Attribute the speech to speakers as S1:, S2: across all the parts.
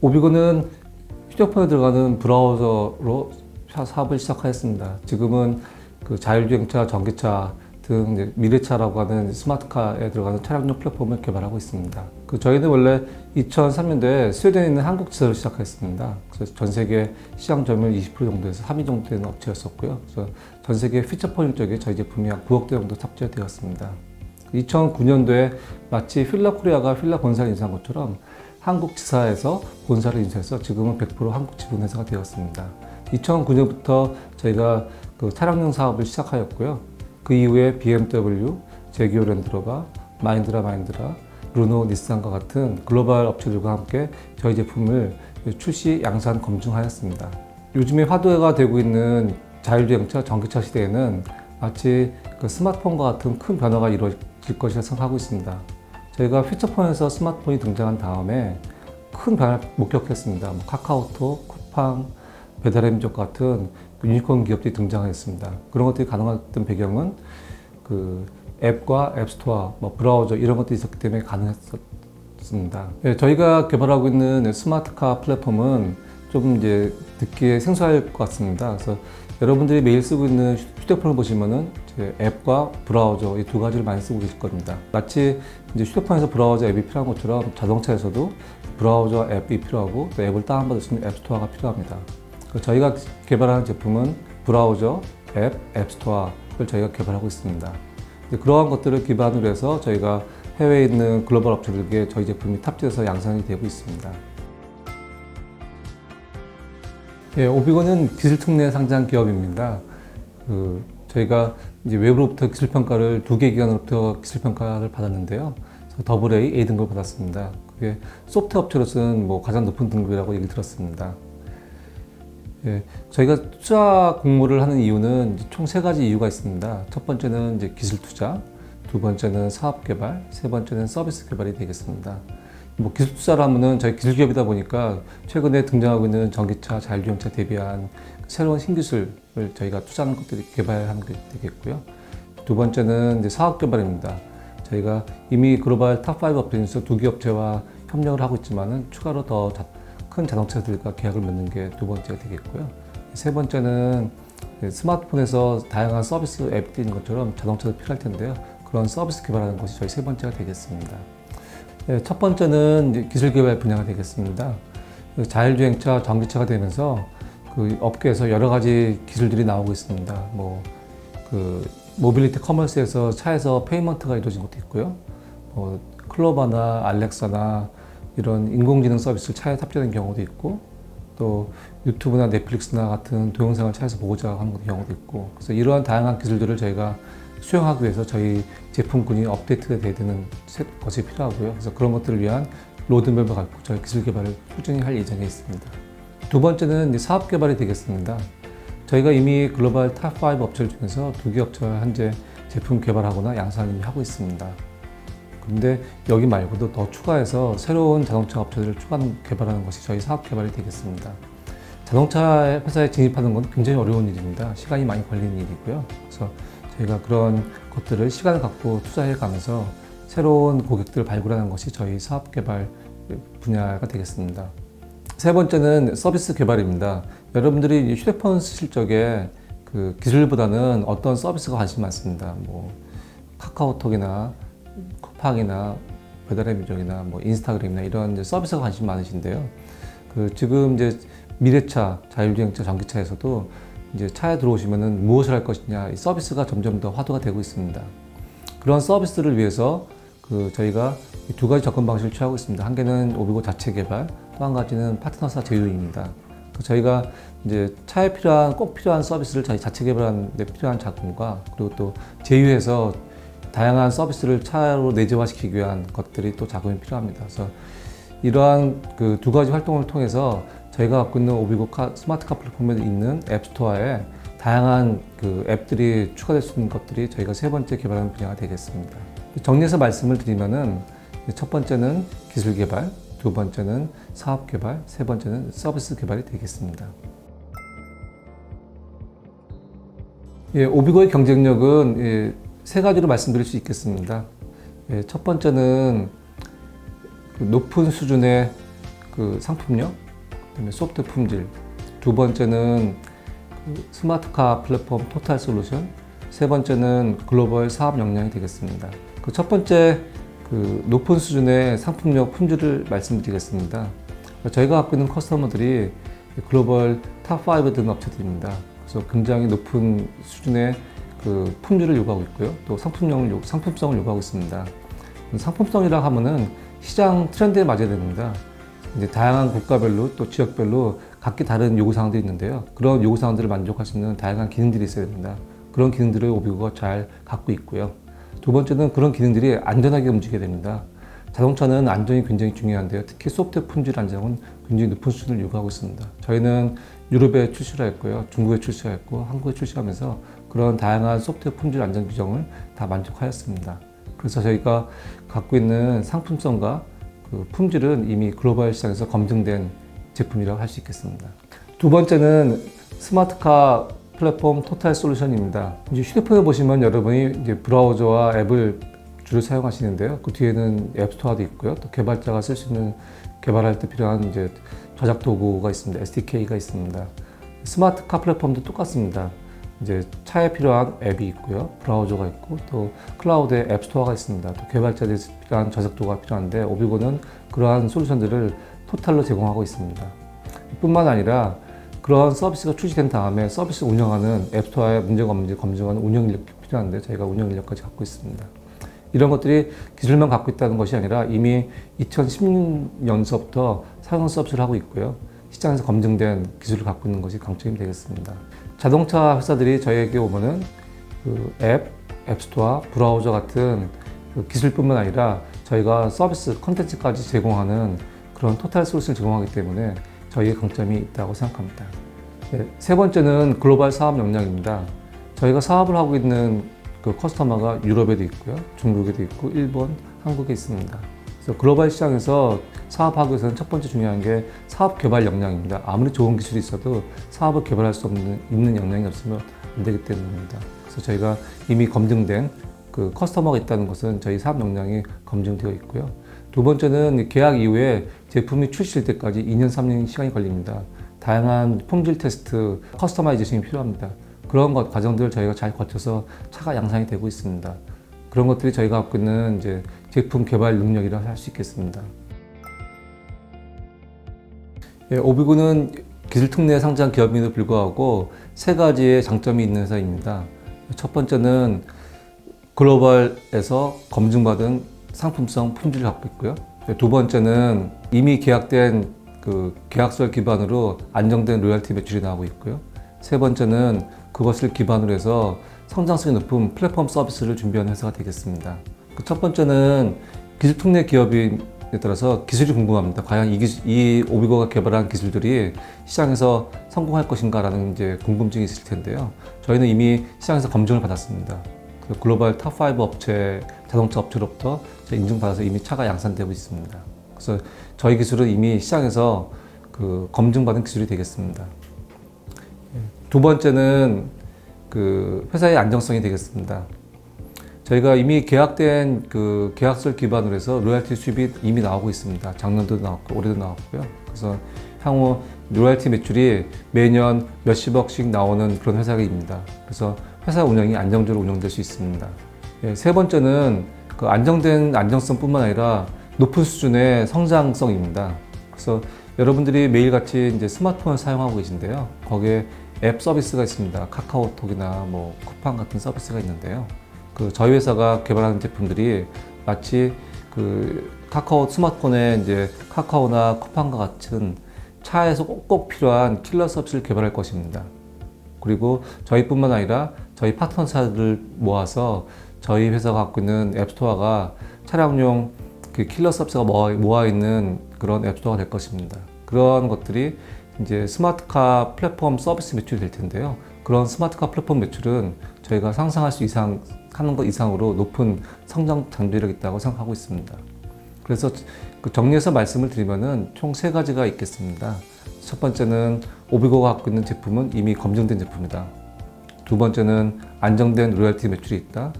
S1: 오비고는 휴대폰에 들어가는 브라우저로 사- 사업을 시작하였습니다. 지금은 그 자율주행차, 전기차 등 미래차라고 하는 스마트카에 들어가는 차량용 플랫폼을 개발하고 있습니다. 그 저희는 원래 2003년도에 스웨덴에 있는 한국 지사를 시작했습니다. 그래서 전 세계 시장 점유율 20% 정도에서 3위 정도 되는 업체였었고요. 그래서 전 세계 피처폰 쪽에 저희 제품이 한 9억 대 정도 탑재되었습니다. 2009년도에 마치 필라 코리아가 필라 본사를 인수한 것처럼 한국 지사에서 본사를 인수해서 지금은 100% 한국 지분 회사가 되었습니다. 2009년부터 저희가 그 차량용 사업을 시작하였고요. 그 이후에 BMW, 제기오 랜드로버, 마인드라 마인드라, 르노, 닛산과 같은 글로벌 업체들과 함께 저희 제품을 출시, 양산, 검증하였습니다. 요즘에 화두가 되고 있는 자율주행차, 전기차 시대에는 마치 그 스마트폰과 같은 큰 변화가 이루어질 것이라 생각하고 있습니다. 저희가 피처폰에서 스마트폰이 등장한 다음에 큰 변화를 목격했습니다. 뭐 카카오톡, 쿠팡, 배달의민족 같은 유니콘 기업들이 등장했습니다. 그런 것들이 가능했던 배경은 그 앱과 앱스토어, 뭐 브라우저 이런 것들이 있었기 때문에 가능했었습니다. 예, 저희가 개발하고 있는 스마트카 플랫폼은 좀 이제 듣기에 생소할 것 같습니다. 그래서 여러분들이 매일 쓰고 있는 휴대폰을 보시면은 앱과 브라우저 이 두 가지를 많이 쓰고 계실 겁니다. 마치 이제 휴대폰에서 브라우저 앱이 필요한 것처럼 자동차에서도 브라우저 앱이 필요하고 또 앱을 다운받을 수 있는 앱스토어가 필요합니다. 저희가 개발하는 제품은 브라우저, 앱, 앱스토어를 저희가 개발하고 있습니다. 그러한 것들을 기반으로 해서 저희가 해외에 있는 글로벌 업체들에게 저희 제품이 탑재해서 양산이 되고 있습니다. 예, 오비고는 기술 특례 상장 기업입니다. 그 저희가 이제 외부로부터 기술 평가를 두 개 기관으로부터 기술 평가를 받았는데요. 더블 A, A 등급을 받았습니다. 그게 소프트 업체로서는 뭐 가장 높은 등급이라고 얘기 들었습니다. 예, 저희가 투자 공모를 하는 이유는 총 세 가지 이유가 있습니다. 첫 번째는 이제 기술 투자, 두 번째는 사업 개발, 세 번째는 서비스 개발이 되겠습니다. 뭐 기술 투자라면은 저희 기술 기업이다 보니까 최근에 등장하고 있는 전기차, 자율주행차 대비한 새로운 신기술을 저희가 투자하는 것들이 개발하는 게 되겠고요. 두 번째는 이제 사업 개발입니다. 저희가 이미 글로벌 탑5 업체에서 두 기업체와 협력을 하고 있지만은 추가로 더 큰 자동차들과 계약을 맺는 게 두 번째가 되겠고요. 세 번째는 스마트폰에서 다양한 서비스 앱들이 있는 것처럼 자동차도 필요할 텐데요. 그런 서비스 개발하는 것이 저희 세 번째가 되겠습니다. 네, 첫 번째는 기술 개발 분야가 되겠습니다. 그 자율주행차, 전기차가 되면서 그 업계에서 여러 가지 기술들이 나오고 있습니다. 뭐 그 모빌리티 커머스에서 차에서 페이먼트가 이루어진 것도 있고요. 뭐 클로바나 알렉사나 이런 인공지능 서비스를 차에 탑재된 경우도 있고 또 유튜브나 넷플릭스나 같은 동영상을 차에서 보고자 하는 경우도 있고 그래서 이러한 다양한 기술들을 저희가 수용하기 위해서 저희 제품군이 업데이트가 되는 것이 필요하고요. 그래서 그런 것들을 위한 로드맵을 갖고 저희 기술 개발을 꾸준히 할 예정에 있습니다. 두 번째는 사업 개발이 되겠습니다. 저희가 이미 글로벌 탑5 업체들 중에서 두 개 업체와 현재 제품 개발하거나 양산을 이미 하고 있습니다. 근데 여기 말고도 더 추가해서 새로운 자동차 업체들을 추가 개발하는 것이 저희 사업 개발이 되겠습니다. 자동차 회사에 진입하는 건 굉장히 어려운 일입니다. 시간이 많이 걸리는 일이고요. 그래서 저희가 그런 것들을 시간을 갖고 투자해 가면서 새로운 고객들을 발굴하는 것이 저희 사업 개발 분야가 되겠습니다. 세 번째는 서비스 개발입니다. 여러분들이 휴대폰 쓰실 적에 그 기술보다는 어떤 서비스가 관심이 많습니다. 뭐 카카오톡이나 쿠팡이나 배달의 민족이나 뭐 인스타그램이나 이런 서비스가 관심 많으신데요. 그 지금 이제 미래차, 자율주행차, 전기차에서도 이제 차에 들어오시면은 무엇을 할 것이냐 이 서비스가 점점 더 화두가 되고 있습니다. 그런 서비스를 위해서 그 저희가 이두 가지 접근 방식을 취하고 있습니다. 한 개는 오비고 자체 개발, 또 한 가지는 파트너사 제휴입니다. 그 저희가 이제 차에 필요한 꼭 필요한 서비스를 저희 자체 개발하는 데 필요한 자금과 그리고 또 제휴해서 다양한 서비스를 차로 내재화시키기 위한 것들이 또 자금이 필요합니다. 그래서 이러한 그 두 가지 활동을 통해서 저희가 갖고 있는 오비고 카, 스마트카 플랫폼에 있는 앱스토어에 다양한 그 앱들이 추가될 수 있는 것들이 저희가 세 번째 개발하는 분야가 되겠습니다. 정리해서 말씀을 드리면은 첫 번째는 기술 개발, 두 번째는 사업 개발, 세 번째는 서비스 개발이 되겠습니다. 예, 오비고의 경쟁력은 예, 세 가지로 말씀드릴 수 있겠습니다. 예, 첫 번째는 그 높은 수준의 그그 상품력, 그다음에 소프트 품질, 두 번째는 그 스마트카 플랫폼 토탈 솔루션, 세 번째는 글로벌 사업 역량이 되겠습니다. 그 첫 번째 그 높은 수준의 상품력 품질을 말씀드리겠습니다. 저희가 갖고 있는 커스터머들이 글로벌 탑5 등 업체들입니다. 그래서 굉장히 높은 수준의 그 품질을 요구하고 있고요. 또 상품력을, 요- 상품성을 요구하고 있습니다. 상품성이라 하면은 시장 트렌드에 맞아야 됩니다. 이제 다양한 국가별로 또 지역별로 각기 다른 요구사항들이 있는데요. 그런 요구사항들을 만족할 수 있는 다양한 기능들이 있어야 됩니다. 그런 기능들을 오비고가 잘 갖고 있고요. 두 번째는 그런 기능들이 안전하게 움직여야 됩니다. 자동차는 안전이 굉장히 중요한데요. 특히 소프트 품질 안정은 굉장히 높은 수준을 요구하고 있습니다. 저희는 유럽에 출시를 했고요. 중국에 출시했고 한국에 출시하면서 그런 다양한 소프트 품질 안전 규정을 다 만족하였습니다. 그래서 저희가 갖고 있는 상품성과 그 품질은 이미 글로벌 시장에서 검증된 제품이라고 할 수 있겠습니다. 두 번째는 스마트카 플랫폼 토탈 솔루션입니다. 이제 휴대폰에 보시면 여러분이 이제 브라우저와 앱을 주로 사용하시는데요. 그 뒤에는 앱스토어도 있고요. 또 개발자가 쓸 수 있는 개발할 때 필요한 이제 저작 도구가 있습니다. SDK가 있습니다. 스마트카 플랫폼도 똑같습니다. 이제 차에 필요한 앱이 있고요. 브라우저가 있고 또 클라우드에 앱스토어가 있습니다. 또 개발자들이 필요한 저작 도구가 필요한데 오비고는 그러한 솔루션들을 토탈로 제공하고 있습니다. 뿐만 아니라 그런 서비스가 출시된 다음에 서비스 운영하는 앱스토어에 문제가 없는지 검증하는 운영 인력이 필요한데 저희가 운영 인력까지 갖고 있습니다. 이런 것들이 기술만 갖고 있다는 것이 아니라 이미 2016년서부터 사용 서비스를 하고 있고요. 시장에서 검증된 기술을 갖고 있는 것이 강점이 되겠습니다. 자동차 회사들이 저희에게 오면은 그 앱, 앱스토어, 브라우저 같은 그 기술뿐만 아니라 저희가 서비스 컨텐츠까지 제공하는 그런 토탈 솔루션을 제공하기 때문에 저희의 강점이 있다고 생각합니다. 네, 세 번째는 글로벌 사업 역량입니다. 저희가 사업을 하고 있는 그 커스터머가 유럽에도 있고요, 중국에도 있고, 일본, 한국에 있습니다. 그래서 글로벌 시장에서 사업하기 위해서는 첫 번째 중요한 게 사업 개발 역량입니다. 아무리 좋은 기술이 있어도 사업을 개발할 수 없는 있는 역량이 없으면 안 되기 때문입니다. 그래서 저희가 이미 검증된 그 커스터머가 있다는 것은 저희 사업 역량이 검증되어 있고요. 두 번째는 계약 이후에 제품이 출시될 때까지 2년, 3년 시간이 걸립니다. 다양한 품질 테스트, 커스터마이제이션이 필요합니다. 그런 것 과정들을 저희가 잘 거쳐서 차가 양산이 되고 있습니다. 그런 것들이 저희가 갖고 있는 이제 제품 개발 능력이라 할 수 있겠습니다. 예, 오비고는 기술 특례 상장 기업임에도 불구하고 세 가지의 장점이 있는 회사입니다. 첫 번째는 글로벌에서 검증받은 상품성 품질을 갖고 있고요. 두 번째는 이미 계약된 그 계약서를 기반으로 안정된 로열티 매출이 나오고 있고요. 세 번째는 그것을 기반으로 해서 성장성이 높은 플랫폼 서비스를 준비하는 회사가 되겠습니다. 그 첫 번째는 기술 특례 기업에 따라서 기술이 궁금합니다. 과연 이, 기술, 이 오비고가 개발한 기술들이 시장에서 성공할 것인가라는 이제 궁금증이 있을 텐데요. 저희는 이미 시장에서 검증을 받았습니다. 그 글로벌 탑5 업체, 자동차 업체로부터 인증받아서 이미 차가 양산되고 있습니다. 그래서 저희 기술은 이미 시장에서 그 검증받은 기술이 되겠습니다. 두 번째는 그 회사의 안정성이 되겠습니다. 저희가 이미 계약된 그 계약서를 기반으로 해서 로얄티 수입이 이미 나오고 있습니다. 작년도 나왔고 올해도 나왔고요. 그래서 향후 로얄티 매출이 매년 몇십억씩 나오는 그런 회사입니다. 그래서 회사 운영이 안정적으로 운영될 수 있습니다. 예, 세 번째는 그 안정된 안정성뿐만 아니라 높은 수준의 성장성입니다. 그래서 여러분들이 매일같이 이제 스마트폰을 사용하고 계신데요. 거기에 앱 서비스가 있습니다. 카카오톡이나 뭐 쿠팡 같은 서비스가 있는데요. 그 저희 회사가 개발하는 제품들이 마치 그 카카오 스마트폰에 이제 카카오나 쿠팡과 같은 차에서 꼭꼭 필요한 킬러 서비스를 개발할 것입니다. 그리고 저희뿐만 아니라 저희 파트너사들을 모아서 저희 회사가 갖고 있는 앱스토어가 차량용 그 킬러 서비스가 모아 있는 그런 앱스토어가 될 것입니다. 그런 것들이 이제 스마트카 플랫폼 서비스 매출이 될 텐데요. 그런 스마트카 플랫폼 매출은 저희가 상상할 수 이상 하는 것 이상으로 높은 성장 장비력이 있다고 생각하고 있습니다. 그래서 그 정리해서 말씀을 드리면은 총 세 가지가 있겠습니다. 첫 번째는 오비고가 갖고 있는 제품은 이미 검증된 제품이다. 두 번째는 안정된 로열티 매출이 있다.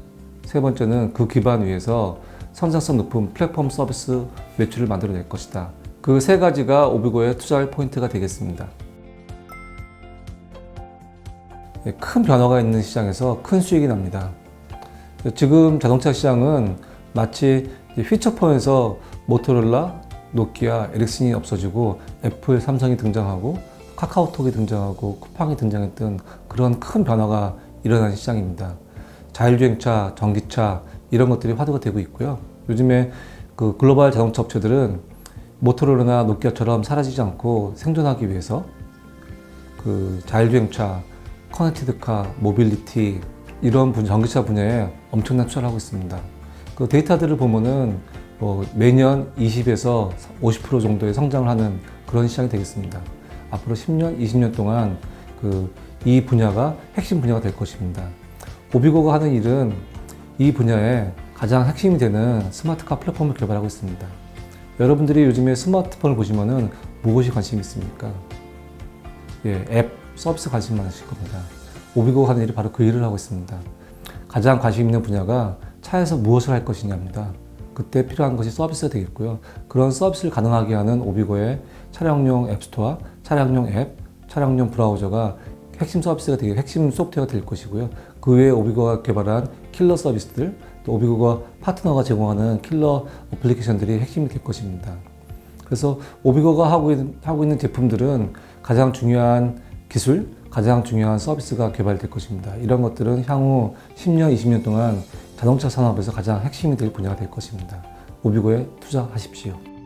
S1: 세 번째는 그 기반 위에서 성장성 높은 플랫폼 서비스 매출을 만들어낼 것이다. 그그세 가지가 오비고의 투자할 포인트가 되겠습니다. 큰 변화가 있는 시장에서 큰 수익이 납니다. 지금 자동차 시장은 마치 휘처폰에서 모토로라, 노키아, 에릭슨이 없어지고 애플, 삼성이 등장하고 카카오톡이 등장하고 쿠팡이 등장했던 그런 큰 변화가 일어난 시장입니다. 자율주행차, 전기차 이런 것들이 화두가 되고 있고요. 요즘에 그 글로벌 자동차 업체들은 모토로라나 노키아처럼 사라지지 않고 생존하기 위해서 그 자율주행차, 커넥티드카, 모빌리티 이런 분, 전기차 분야에 엄청난 투자를 하고 있습니다. 그 데이터들을 보면은 뭐 매년 20에서 50% 정도의 성장을 하는 그런 시장이 되겠습니다. 앞으로 10년, 20년 동안 그 이 분야가 핵심 분야가 될 것입니다. 오비고가 하는 일은 이 분야에 가장 핵심이 되는 스마트카 플랫폼을 개발하고 있습니다. 여러분들이 요즘에 스마트폰을 보시면은 무엇이 관심이 있습니까? 예, 앱, 서비스 관심 많으실 겁니다. 오비고가 하는 일이 바로 그 일을 하고 있습니다. 가장 관심 있는 분야가 차에서 무엇을 할 것이냐입니다. 그때 필요한 것이 서비스가 되겠고요. 그런 서비스를 가능하게 하는 오비고의 차량용 앱스토어, 차량용 앱, 차량용 브라우저가 핵심 서비스가 되게 핵심 소프트웨어가 될 것이고요. 그 외에 오비고가 개발한 킬러 서비스들, 또 오비고가 파트너가 제공하는 킬러 어플리케이션들이 핵심이 될 것입니다. 그래서 오비고가 하고 있는, 하고 있는 제품들은 가장 중요한 기술, 가장 중요한 서비스가 개발될 것입니다. 이런 것들은 향후 10년, 20년 동안 자동차 산업에서 가장 핵심이 될 분야가 될 것입니다. 오비고에 투자하십시오.